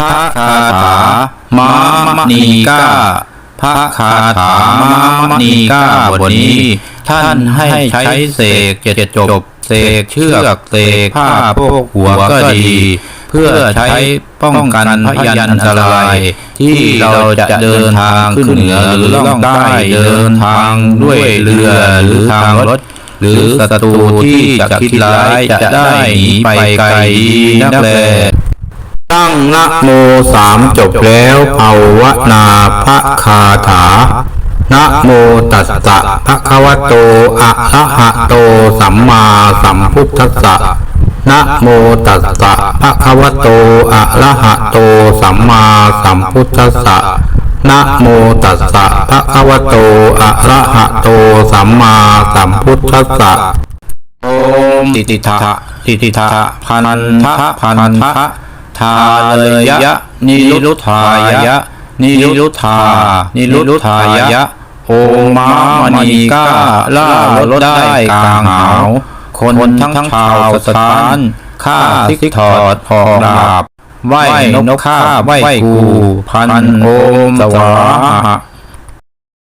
พระคาถามามณีก้าพระคาถามามณีก้าบทนี้ ท่านให้ใช้เสกเจ็ดจบเสกเชือกเสกผ้าพวกหัวก็ดี เพื่อใช้ป้องกันพยันอันตราย ที่เราจะเดินทางขึ้นเหนือหรือล่องใต้เดินทางด้วยเรือหรือทางรถหรือศัตรูที่จะคิดร้ายจะได้หนีไปไกลนักแล งนะโมสามจบแล้วภาวนาพระคาถานะโมตัสสะภะคะวะโตอะระหะโตสัมมาสัมพุทธัสสะนะโมตัสสะภะคะวะโตอะระหะโตสัมมาสัมพุทธัสสะนะโมตัสสะภะคะวะโตอะระหะโตสัมมาสัมพุทธัสสะโอมติติทะติติทะพันทะพันทะ ทาเลยยะ นิรุธายะ นิรุธา นิรุธายะ โอมามณีก้าล่ารถได้กลางหาว คนทั้งชาวสถานข้าซิกถอดหอกดาบไหวนกข้าไหวกู พันโอมสวาหะ